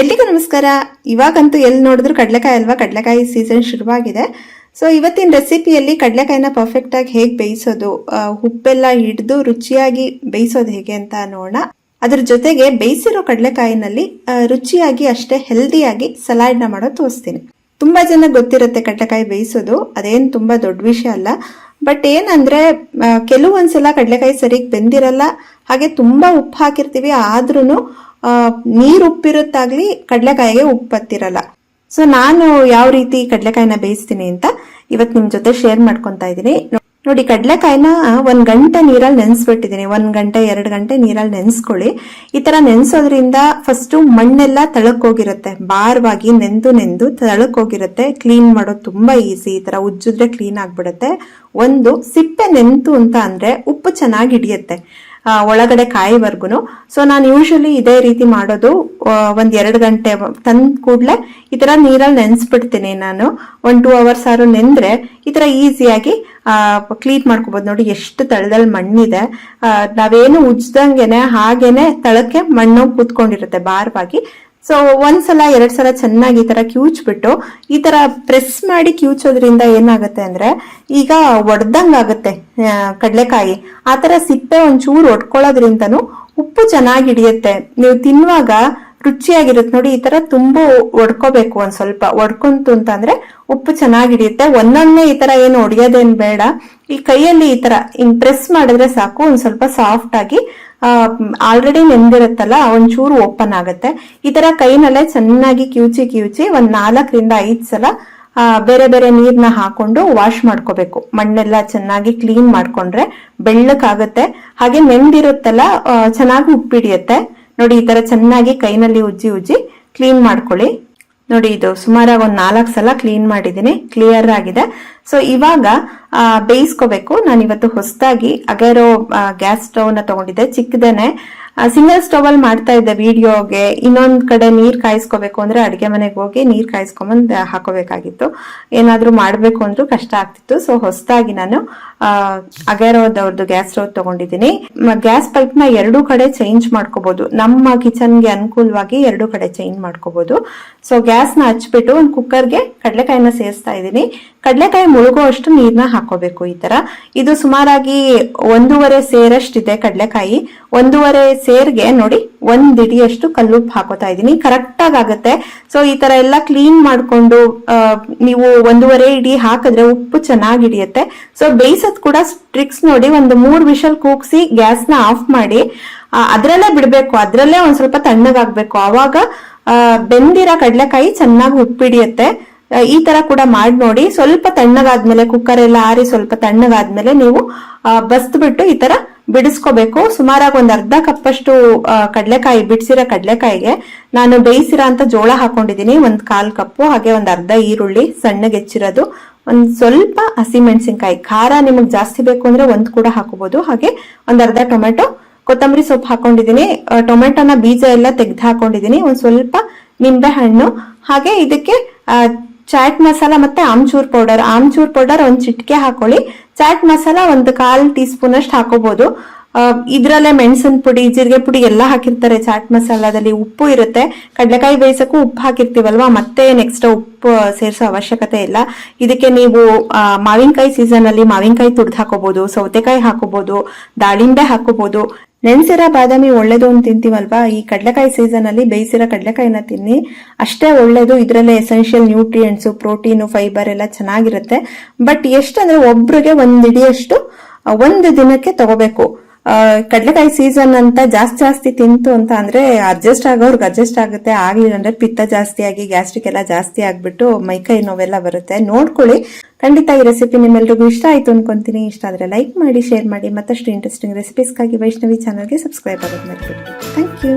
ಎಲ್ರಿಗೂ ನಮಸ್ಕಾರ. ಇವಾಗಂತೂ ಎಲ್ಲಿ ನೋಡಿದ್ರು ಕಡಲೆಕಾಯಿ ಅಲ್ವಾ? ಕಡಲೆಕಾಯಿ ಸೀಸನ್ ಶುರುವಾಗಿದೆ. ಸೊ ಇವತ್ತಿನ ರೆಸಿಪಿಯಲ್ಲಿ ಕಡಲೆಕಾಯಿನ ಪರ್ಫೆಕ್ಟ್ ಆಗಿ ಹೇಗೆ ಬೇಯಿಸೋದು? ಉಪ್ಪೆಲ್ಲ ಹಿಡಿದು ರುಚಿಯಾಗಿ ಬೇಯಿಸೋದು ಹೇಗೆ ಅಂತ ನೋಡೋಣ. ಅದ್ರ ಜೊತೆಗೆ ಬೇಯಿಸಿರೋ ಕಡಲೆಕಾಯಿನಲ್ಲಿ ರುಚಿಯಾಗಿ ಅಷ್ಟೇ ಹೆಲ್ದಿಯಾಗಿ ಸಲಾಡ್ನ ಮಾಡೋದು ತೋರಿಸ್ತೀನಿ. ತುಂಬಾ ಜನ ಗೊತ್ತಿರುತ್ತೆ ಕಡಲೆಕಾಯಿ ಬೇಯಿಸೋದು. ಅದೇನು ತುಂಬಾ ದೊಡ್ಡ ವಿಷಯ ಅಲ್ಲ. ಬಟ್ ಏನಂದ್ರೆ ಕೆಲವೊಂದ್ಸಲ ಕಡಲೆಕಾಯಿ ಸರಿಗೆ ಬೆಂದಿರಲ್ಲ. ಹಾಗೆ ತುಂಬಾ ಉಪ್ಪು ಹಾಕಿರ್ತೀವಿ. ಆದ್ರೂ ನೀರು ಉಪ್ಪಿರುತ್ತಾಗ್ಲಿ ಕಡಲೆಕಾಯಿಗೆ ಉಪ್ಪು ಹತ್ತಿರಲ್ಲ ಸೊ ನಾನು ಯಾವ ರೀತಿ ಕಡಲೆಕಾಯಿನ ಬೇಯಿಸ್ತೀನಿ ಅಂತ ಇವತ್ತು ನಿಮ್ ಜೊತೆ ಶೇರ್ ಮಾಡ್ಕೊಂತಾ ಇದ್ದೀನಿ. ನೋಡಿ, ಕಡಲೆಕಾಯಿನ ಒಂದು ಗಂಟೆ ನೀರಲ್ಲಿ ನೆನೆಸ್ಬಿಟ್ಟಿದ್ದೀನಿ. ಒಂದು ಗಂಟೆ, ಎರಡು ಗಂಟೆ ನೀರಲ್ಲಿ ನೆನೆಸ್ಕೊಳ್ಳಿ. ಈ ತರ ನೆನೆಸೋದ್ರಿಂದ ಫಸ್ಟ್ ಮಣ್ಣೆಲ್ಲ ತಳಕ್ ಹೋಗಿರುತ್ತೆ ಭಾರವಾಗಿ ನೆಂದು ನೆಂದು ತಳಕ್ ಹೋಗಿರುತ್ತೆ ಕ್ಲೀನ್ ಮಾಡೋದು ತುಂಬಾ ಈಸಿ ಈ ತರ ಉಜ್ಜಿದ್ರೆ ಕ್ಲೀನ್ ಆಗಿಬಿಡುತ್ತೆ. ಒಂದು, ಸಿಪ್ಪೆ ನೆಂತು ಅಂತ ಅಂದರೆ ಉಪ್ಪು ಚೆನ್ನಾಗಿ ಹಿಡಿಯುತ್ತೆ ಒಳಗಡೆ ಕಾಯಿವರೆಗೂ ಸೊ ನಾನು ಯೂಶಲಿ ಇದೇ ರೀತಿ ಮಾಡೋದು ಒಂದು ಒಂದ್ ಎರಡು ಗಂಟೆ ತಂದ್ ಕೂಡಲೇ ಈ ತರ ನೀರಲ್ಲಿ ನೆನೆಸ್ಬಿಡ್ತೀನಿ ನಾನು. ಒನ್ ಟೂ ಅವರ್ಸ್ ಆರು ನೆಂದ್ರೆ ಈ ತರ ಈಸಿಯಾಗಿ ಕ್ಲೀನ್ ಮಾಡ್ಕೋಬಹುದು ನೋಡಿ ಎಷ್ಟು ತಳದಲ್ಲಿ ಮಣ್ಣಿದೆ. ನಾವೇನು ಉಜ್ದಂಗೆನೆ ಹಾಗೇನೆ ತಳಕ್ಕೆ ಮಣ್ಣು ಕೂತ್ಕೊಂಡಿರುತ್ತೆ ಭಾರವಾಗಿ. ಸೊ ಒಂದ್ಸಲ ಎರಡ್ ಸಲ ಚೆನ್ನಾಗಿ ಈ ತರ ಕಿವುಚ್ಬಿಟ್ಟು ಈ ತರ ಪ್ರೆಸ್ ಮಾಡಿ ಕಿವುಚೋದ್ರಿಂದ ಏನಾಗುತ್ತೆ ಅಂದ್ರೆ ಈಗ ಒಡ್ದಂಗ್ ಆಗುತ್ತೆ ಆ, ಕಡ್ಲೆಕಾಯಿ. ಆ ಸಿಪ್ಪೆ ಒಂಚೂರು ಒಡ್ಕೊಳ್ಳೋದ್ರಿಂದನು ಉಪ್ಪು ಚೆನ್ನಾಗಿ ಹಿಡಿಯುತ್ತೆ. ನೀವು ತಿನ್ನುವಾಗ ರುಚಿಯಾಗಿರುತ್ತೆ ನೋಡಿ, ಈ ತರ ತುಂಬಾ ಒಡ್ಕೋಬೇಕು ಒಂದ್ ಸ್ವಲ್ಪ. ಒಡ್ಕೊಂತು ಅಂತ ಅಂದ್ರೆ ಉಪ್ಪು ಚೆನ್ನಾಗಿ ಹಿಡಿಯುತ್ತೆ ಒಂದೊಂದೇ ಈ ತರ ಏನು ಒಡೆಯೋದೇನ್ ಬೇಡ. ಈ ಕೈಯಲ್ಲಿ ಈ ತರ ಹಿಂಗ್ ಪ್ರೆಸ್ ಮಾಡಿದ್ರೆ ಸಾಕು. ಒಂದ್ ಸ್ವಲ್ಪ ಸಾಫ್ಟ್ ಆಗಿ ಆಲ್ರೆಡಿ ನೆಂದಿರುತ್ತಲ್ಲ, ಒಂಚೂರು ಓಪನ್ ಆಗುತ್ತೆ. ಈ ತರ ಕೈನಲ್ಲೇ ಚೆನ್ನಾಗಿ ಕಿವುಚಿ ಕಿವುಚಿ ಒಂದ್ ನಾಲ್ಕರಿಂದ ಐದ್ ಸಲ ಬೇರೆ ಬೇರೆ ನೀರ್ನ ಹಾಕೊಂಡು ವಾಶ್ ಮಾಡ್ಕೋಬೇಕು. ಮಣ್ಣೆಲ್ಲ ಚೆನ್ನಾಗಿ ಕ್ಲೀನ್ ಮಾಡ್ಕೊಂಡ್ರೆ ಬೆಳ್ಳಕ್ಕಾಗತ್ತೆ ಹಾಗೆ ನೆಂದಿರುತ್ತಲ್ಲ ಚೆನ್ನಾಗಿ ಉಪ್ಪಿಡಿಯುತ್ತೆ. ನೋಡಿ, ಈ ತರ ಚೆನ್ನಾಗಿ ಕೈನಲ್ಲಿ ಉಜ್ಜಿ ಉಜ್ಜಿ ಕ್ಲೀನ್ ಮಾಡ್ಕೊಳ್ಳಿ. ನೋಡಿ, ಇದು ಸುಮಾರಾಗಿ ಒಂದ್ ನಾಲ್ಕು ಸಲ ಕ್ಲೀನ್ ಮಾಡಿದ್ದೀನಿ ಕ್ಲಿಯರ್ ಆಗಿದೆ. ಸೊ ಇವಾಗ ಬೇಯಿಸ್ಕೋಬೇಕು. ನಾನು ಇವತ್ತು ಹೊಸದಾಗಿ ಅಗೇರೋ ಗ್ಯಾಸ್ ಸ್ಟವ್ನ ತಗೊಂಡಿದ್ದೆ, ಚಿಕ್ಕದೇನೆ. ಸಿಂಗಲ್ ಸ್ಟವ್ ಅಲ್ಲಿ ಮಾಡ್ತಾ ಇದ್ದೆ ವಿಡಿಯೋಗೆ ಇನ್ನೊಂದ್ ಕಡೆ ನೀರ್ ಕಾಯಿಸ್ಕೋಬೇಕು ಅಂದ್ರೆ ಅಡಿಗೆ ಮನೆಗೆ ಹೋಗಿ ನೀರ್ ಕಾಯಿಸ್ಕೊಂಬಂದ್ ಹಾಕೋಬೇಕಾಗಿತ್ತು. ಏನಾದ್ರೂ ಮಾಡ್ಬೇಕು ಅಂದ್ರೂ ಕಷ್ಟ ಆಗ್ತಿತ್ತು. ಸೊ ಹೊಸದಾಗಿ ನಾನು ಅಗೇರೋದವ್ರದ್ದು ಗ್ಯಾಸ್ ಸ್ಟೋವ್ ತಗೊಂಡಿದ್ದೀನಿ. ಗ್ಯಾಸ್ ಪೈಪ್ನ ಎರಡು ಕಡೆ ಚೇಂಜ್ ಮಾಡ್ಕೋಬಹುದು ನಮ್ಮ ಕಿಚನ್ಗೆ ಅನುಕೂಲವಾಗಿ ಎರಡು ಕಡೆ ಚೇಂಜ್ ಮಾಡ್ಕೋಬಹುದು ಸೊ ಗ್ಯಾಸ್ನ ಹಚ್ಬಿಟ್ಟು ಒಂದು ಕುಕ್ಕರ್ಗೆ ಕಡಲೆಕಾಯಿನ ಸೇರಿಸ್ತಾ ಇದ್ದೀನಿ. ಕಡಲೆಕಾಯಿ ಮುಳುಗೋ ಅಷ್ಟು ನೀರ್ನ ಹಾಕೋಬೇಕು ಈ ತರ. ಇದು ಸುಮಾರಾಗಿ ಒಂದೂವರೆ ಸೇರಷ್ಟಿದೆ ಕಡಲೆಕಾಯಿ. ಒಂದೂವರೆ ಸೇರ್ಗೆ ನೋಡಿ ಒಂದ್ ಇಡಿಯಷ್ಟು ಕಲ್ಲುಪ್ಪು ಹಾಕೋತಾ ಇದೀನಿ ಕರೆಕ್ಟ್ ಆಗಿ ಆಗುತ್ತೆ. ಸೊ ಈ ತರ ಎಲ್ಲ ಕ್ಲೀನ್ ಮಾಡ್ಕೊಂಡು ನೀವು ಒಂದೂವರೆ ಇಡಿ ಹಾಕಿದ್ರೆ ಉಪ್ಪು ಚೆನ್ನಾಗಿ ಹಿಡಿಯುತ್ತೆ. ಸೊ ಬೇಯಿಸೋದ್ ಕೂಡ ಟ್ರಿಕ್ಸ್ ನೋಡಿ ಒಂದು ಮೂರ್ ವಿಷಲ್ ಕೂಗ್ಸಿ ಗ್ಯಾಸ್ನ ಆಫ್ ಮಾಡಿ ಅದ್ರಲ್ಲೇ ಬಿಡ್ಬೇಕು. ಅದ್ರಲ್ಲೇ ಒಂದ್ ಸ್ವಲ್ಪ ತಣ್ಣಗಾಗ್ಬೇಕು ಅವಾಗ ಬೆಂದಿರ ಕಡಲೆಕಾಯಿ ಚೆನ್ನಾಗಿ ಉಪ್ಪಿಡಿಯುತ್ತೆ ಹಿಡಿಯುತ್ತೆ. ಈ ತರ ಕೂಡ ಮಾಡಿ ನೋಡಿ. ಸ್ವಲ್ಪ ತಣ್ಣಗಾದ್ಮೇಲೆ ಕುಕ್ಕರ್ ಎಲ್ಲ ಆರಿ ಸ್ವಲ್ಪ ತಣ್ಣಗಾದ್ಮೇಲೆ ನೀವು ಬಸ್ತ್ ಬಿಟ್ಟು ಈ ತರ ಬಿಡಿಸ್ಕೋಬೇಕು. ಸುಮಾರಾಗಿ ಒಂದ್ ಅರ್ಧ ಕಪ್ಪಷ್ಟು ಕಡಲೆಕಾಯಿ, ಬಿಡಿಸಿರೋ ಕಡಲೆಕಾಯಿಗೆ ನಾನು ಬೇಯಿಸಿರೋ ಅಂತ ಜೋಳ ಹಾಕೊಂಡಿದ್ದೀನಿ. ಒಂದ್ ಕಾಲ್ ಕಪ್ಪು, ಹಾಗೆ ಒಂದ್ ಅರ್ಧ ಈರುಳ್ಳಿ ಸಣ್ಣಗೆ ಹೆಚ್ಚಿರೋದು. ಒಂದ್ ಸ್ವಲ್ಪ ಹಸಿಮೆಣಸಿನ್ಕಾಯಿ, ಖಾರ ನಿಮಗ್ ಜಾಸ್ತಿ ಬೇಕು ಅಂದ್ರೆ ಒಂದ್ ಕೂಡ ಹಾಕೋಬಹುದು ಹಾಗೆ ಒಂದ್ ಅರ್ಧ ಟೊಮೆಟೊ, ಕೊತ್ತಂಬರಿ ಸೊಪ್ಪು ಹಾಕೊಂಡಿದ್ದೀನಿ. ಟೊಮೆಟೊನ ಬೀಜ ಎಲ್ಲ ತೆಗ್ದು ಹಾಕೊಂಡಿದ್ದೀನಿ. ಒಂದ್ ಸ್ವಲ್ಪ ನಿಂಬೆ ಹಣ್ಣು ಹಾಗೆ ಇದಕ್ಕೆ ಚಾಟ್ ಮಸಾಲ ಮತ್ತೆ ಆಮ್ಚೂರ್ ಪೌಡರ್. ಆಮ್ಚೂರ್ ಪೌಡರ್ ಒಂದ್ ಚಿಟಿಕೆ ಹಾಕೊಳ್ಳಿ. ಚಾಟ್ ಮಸಾಲ ಒಂದು ಕಾಲ್ ಟೀ ಸ್ಪೂನ್ ಅಷ್ಟು ಹಾಕೋಬಹುದು ಇದರಲ್ಲೇ ಮೆಣಸಿನ ಪುಡಿ, ಜೀರಿಗೆ ಪುಡಿ ಎಲ್ಲ ಹಾಕಿರ್ತಾರೆ ಚಾಟ್ ಮಸಾಲದಲ್ಲಿ. ಉಪ್ಪು ಇರುತ್ತೆ. ಕಡಲೆಕಾಯಿ ಬೇಯಿಸಕ್ಕೂ ಉಪ್ಪು ಹಾಕಿರ್ತೀವಲ್ವಾ? ಮತ್ತೆ ನೆಕ್ಸ್ಟ್ ಉಪ್ಪು ಸೇರಿಸೋ ಅವಶ್ಯಕತೆ ಇಲ್ಲ. ಇದಕ್ಕೆ ನೀವು ಮಾವಿನಕಾಯಿ ಸೀಸನ್ ಅಲ್ಲಿ ಮಾವಿನಕಾಯಿ ತುರ್ದು ಹಾಕೋಬಹುದು ಸೌತೆಕಾಯಿ ಹಾಕೋಬಹುದು ದಾಳಿಂಬೆ ಹಾಕೋಬಹುದು ನೆನ್ಸಿರೋ ಬಾದಾಮಿ ಒಳ್ಳೇದು ಅಂತ ತಿಂತೀವಲ್ವಾ? ಈ ಕಡಲೆಕಾಯಿ ಸೀಸನ್ ಅಲ್ಲಿ ಬೇಯಿಸಿರೋ ಕಡಲೆಕಾಯಿನ ತಿನ್ನಿ. ಅಷ್ಟೇ ಒಳ್ಳೇದು ಇದರಲ್ಲೇ ಎಸೆನ್ಷಿಯಲ್ ನ್ಯೂಟ್ರಿಯೆಂಟ್ಸ್ ಪ್ರೋಟೀನು ಫೈಬರ್ ಎಲ್ಲ ಚೆನ್ನಾಗಿರುತ್ತೆ. ಬಟ್ ಎಷ್ಟಂದ್ರೆ ಒಬ್ರಿಗೆ ಒಂದ್ ಇಡಿಯಷ್ಟು ಆ, ಒಂದು ದಿನಕ್ಕೆ ತಗೋಬೇಕು. ಕಡ್ಲೆಕಾಯಿ ಸೀಸನ್ ಅಂತ ಜಾಸ್ತಿ ಜಾಸ್ತಿ ತಿಂತು ಅಂತ ಅಂದ್ರೆ ಅಡ್ಜಸ್ಟ್ ಆಗೋರ್ಗೆ ಅಡ್ಜಸ್ಟ್ ಆಗುತ್ತೆ, ಆಗ್ಲಿಲ್ಲ ಅಂದ್ರೆ ಪಿತ್ತ ಜಾಸ್ತಿ ಆಗಿ ಗ್ಯಾಸ್ಟ್ರಿಕ್ ಎಲ್ಲ ಜಾಸ್ತಿ ಆಗ್ಬಿಟ್ಟು ಮೈಕೈ ನೋವೆಲ್ಲ ಬರುತ್ತೆ. ನೋಡ್ಕೊಳ್ಳಿ. ಖಂಡಿತ ಈ ರೆಸಿಪಿ ನಿಮ್ಮೆಲ್ರಿಗೂ ಇಷ್ಟ ಆಯ್ತು ಅನ್ಕೊಂತೀನಿ. ಇಷ್ಟ ಆದ್ರೆ ಲೈಕ್ ಮಾಡಿ ಶೇರ್ ಮಾಡಿ. ಮತ್ತಷ್ಟು ಇಂಟ್ರೆಸ್ಟಿಂಗ್ ರೆಸಿಪೀಸ್ಗಾಗಿ ವೈಷ್ಣವಿ ಚಾನಲ್ಗೆ ಸಬ್ಸ್ಕ್ರೈಬ್ ಆಗೋದು ಮರಿಬೇಡಿ ಥ್ಯಾಂಕ್ ಯು